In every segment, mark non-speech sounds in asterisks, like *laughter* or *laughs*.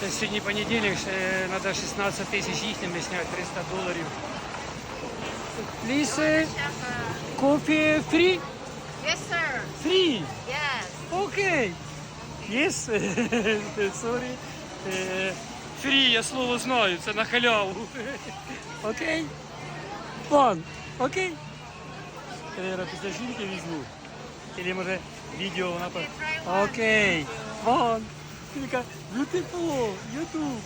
Це сьогодні понеділок, ще треба 16 тисяч їхніми зняти, 300 доларів. Please, uh, coffee free? Yes, sir. Free. Yes. Окей. Yes. *laughs* Sorry. Е, Free, я слово знаю, це на халяву. Окей. Пан. Окей. Наверное, після жінки візьму. Или може відео вона по... Окей. Вон. Тільки beautiful. YouTube.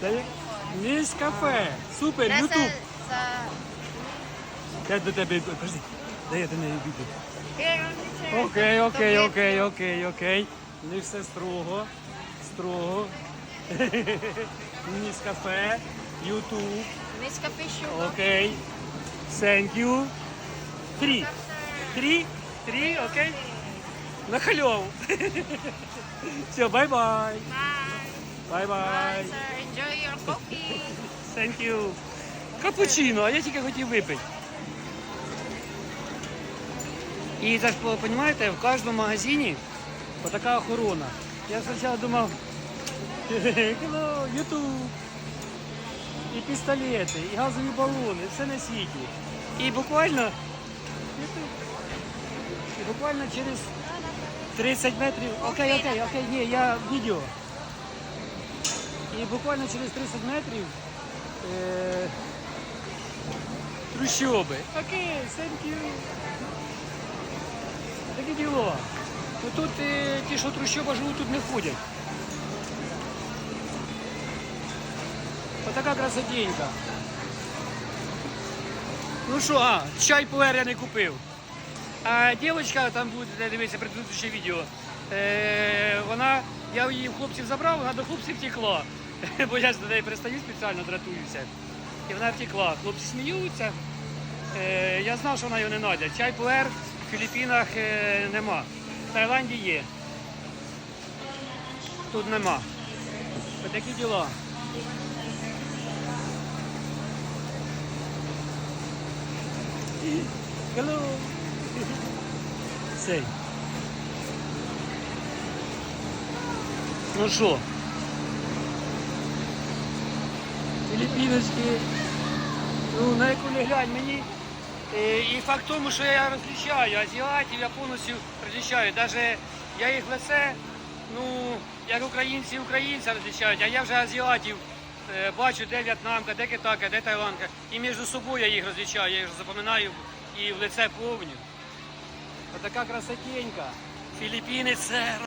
Дає. Міс кафе. Супер, That's YouTube. it's Я до тебе, подожди. Дай я до неї chair. Окей, окей, окей, окей, окей. Не все строго. Строго. Ніс кафе, Ютуб. you. Miss Cafe Окей. Thank you. Три. Три? Три, окей. На халяву. Все, бай-бай. Бай-бай. Enjoy your coffee. Thank you. Капучино, а я тільки хотів випити. І так, понімаєте, в кожному магазині отака охорона. Я спочатку думав, *laughs* ютуб, і пістолети, і газові балони, все на світі. І буквально, і буквально через 30 метрів, окей, окей, окей, ні, я відео. І буквально через 30 метрів е, трущоби. Окей, thank you. Таке діло. Ну тут е, ті, що трущоба живуть, тут не ходять. Отака красотенька. Ну що, а, чай пуер я не купив. А дівчинка, там буде дивитися предыдущее відео. Е, вона, я її хлопців забрав, вона до хлопців втекла. *laughs* Бо я ж до неї пристаю спеціально дратуюся. І вона втекла. Хлопці сміються. Е, я знав, що вона його не знайде. Чай пуер в Філіппінах е, нема. В Таїланді є. Тут нема. Ось такі діла. Hello. Сей. Ну що? Філіппіночки. Ну, на яку не глянь мені. е, І факт в тому, що я розлічаю азіатів, я повністю розлічаю. Навіть я їх лице, ну, як українці українця розлічають, а я вже азіатів е, бачу, де в'єтнамка, де китайка, де тайландка. І між собою я їх розлічаю, я їх запам'ятаю і в лице повню. Отака красотенька. Філіппіни це